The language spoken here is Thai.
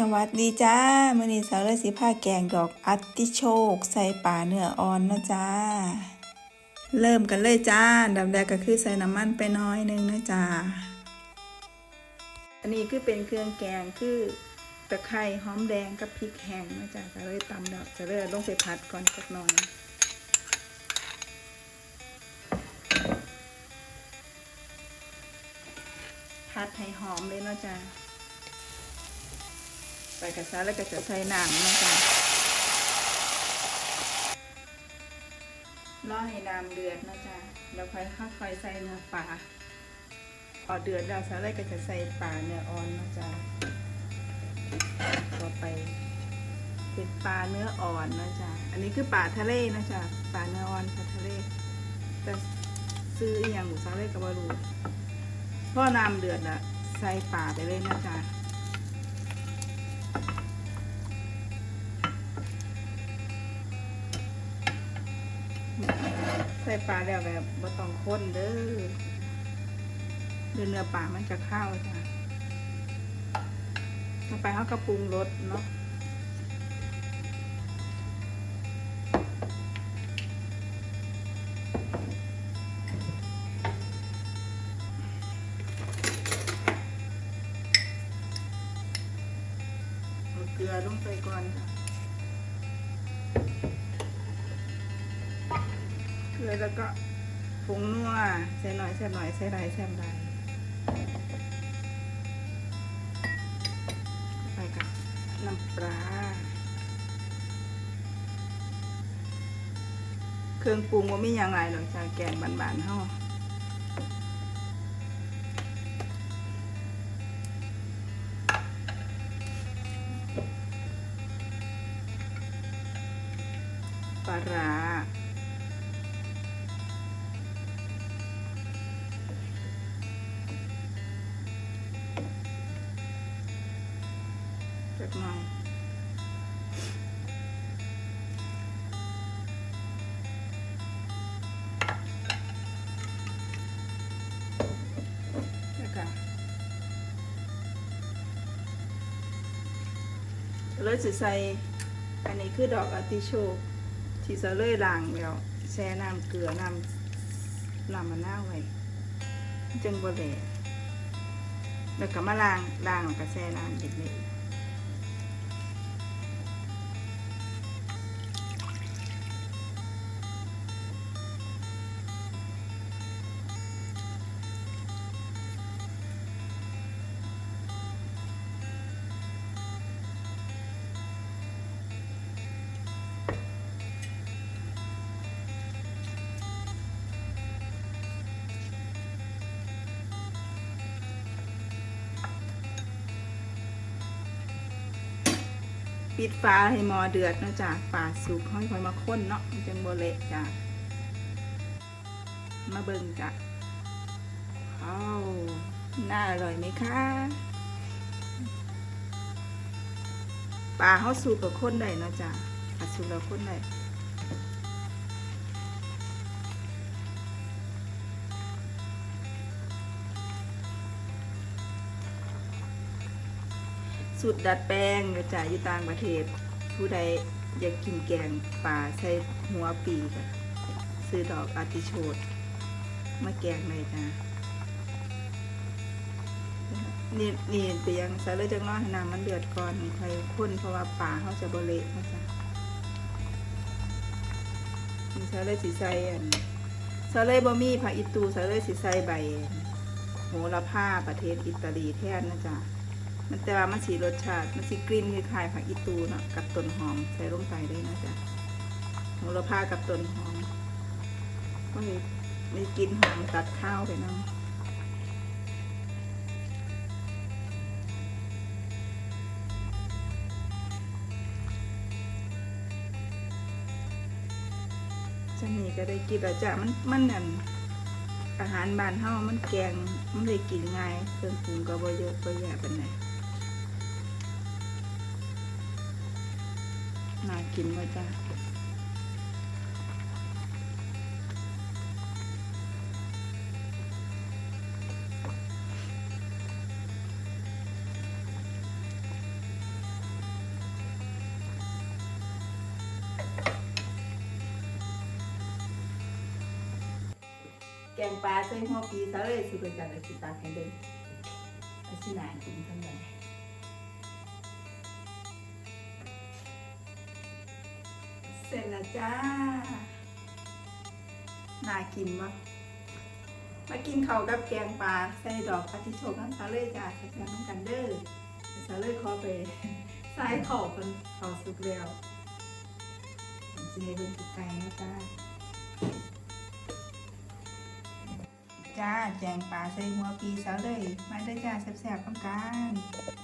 สวัสดีจ้ามือนี้สาวเลยสิพาแกงดอกอัตติโชก ใส่ปลาเนื้ออ่อนนะจ้า เริ่มกันเลยจ้าดับแรกก็คือใส่น้ำมันไปน้อยนึงนะจ้า อันนี้คือเป็นเครื่องแกงคือตะไคร้หอมแดงกับพริกแห้งนะจ้าจะเลยตำดอกจะเลยลงไปผัดก่อนสักหน่อยผัดให้หอมเลยนะจ้า ใส่กระซะแล้วก็จะใส่น้ำนะจ๊ะรอให้น้ำเดือดนะจ๊ะแล้วค่อยค่อยใส่เนื้อปลาพอเดือดแล้วซะแล้วก็จะใส่ปลาเนื้ออ่อนนะจ๊ะต่อไปเป็นปลาเนื้ออ่อนนะจ๊ะ อันนี้คือปลาทะเลนะจ๊ะ ปลาเนื้ออ่อนปลาทะเล แต่ซื้ออย่างหมูซาเล่กับบารูพอน้ำเดือดละใส่ปลาไปเลยนะจ๊ะ ใส่ปลาแล้วแบบบ่ต้องข้นเด้อเดือเนื้อปลามันจะข้าวจ้ะต่อไปเขากระปรุงรสเนาะเอาเกลือลงไปก่อนจ้ะ เกลือแล้วก็ผงนัวใส่หน่อยใส่หน่อยใส่ไรใส่ไรไปกับน้ำปลาเครื่องปรุงว่าไม่ยังไงหรอกจ้าแกงบานๆเฮาปลาร้า จักหน่อยแล้วก็เลยสิใส่อันนี้คือดอกอาติโชกที่จะเลยล้างแล้วแช่น้ำเกลือน้ำน้ำมะนาวไว้จังบ่แหลแล้วก็มาล้างล้างแล้วก็แช่น้ำเด็ดเลย ปิดฟ้าให้หมอเดือดนะจ๊ะฝาสุกค่อยๆมาค้นเนาะมันจะโมเละจ้ะมาเบิ่งจ้ะอ้าวน่าอร่อยไหมคะปลาเขาสูกับข้นได้นะจ๊ะปลาสูบกับข้นได้ สูตรดัดแปลงเนาะจ้ะอยู่ต่างประเทศ ผู้ใดอยากกินแกงปลาใส่หัวปีกซื้อดอกอาติโชดมาแกงเลยจ้ะนี่นี่เปียงใส่เลยจังน้อยน้ำมันเดือดก่อนใครข้นเพราะว่าปลาเขาจะบเละนะจ๊ะนี่ใส่เลยสีใส่อันใส่เลยบะมี่ผักอิตูใส่เลยสีใส่ใบโหระพาประเทศอิตาลีแทนนะจ๊ะ มันแต่ว่ามันสีรสชาติมันสีกลิ่นคลายผักอีตูเนาะกับต้นหอมใส่ลงไปได้นะจ๊ะโหระพากับต้นหอมก็มีมีกลิ่นหอมตัดข้าวไปน้ำจันนี่ก็ได้กินแล้วจ้ะมันมันนั่นอาหารบ้านเฮามันแกง มันเลยกินง่ายเครื่องปรุงก็บ่เยอะบ่แยะปานใด มากินบ่จ้าแกงปลาใส่หัวปีซะเลยสุดเป็นกยรอสิตาแข่งเดินอาชินายกินทั้งหลาย เสร็จแล้วจ้า น่ากินมะมากินข้าวกับแกงปลาใส่ดอกอาทิโชกน้ำซาเลยจ้าแซ่บๆน้ำกันเด้อซาเลยขอไปใส่ข้าวกันข้าสุกแล้วจะให้เบิ่งไก่นะจ้าจ้าแจงปลาใส่หัวปีซะเลยมาได้จ้าแซ่บๆต้องกัน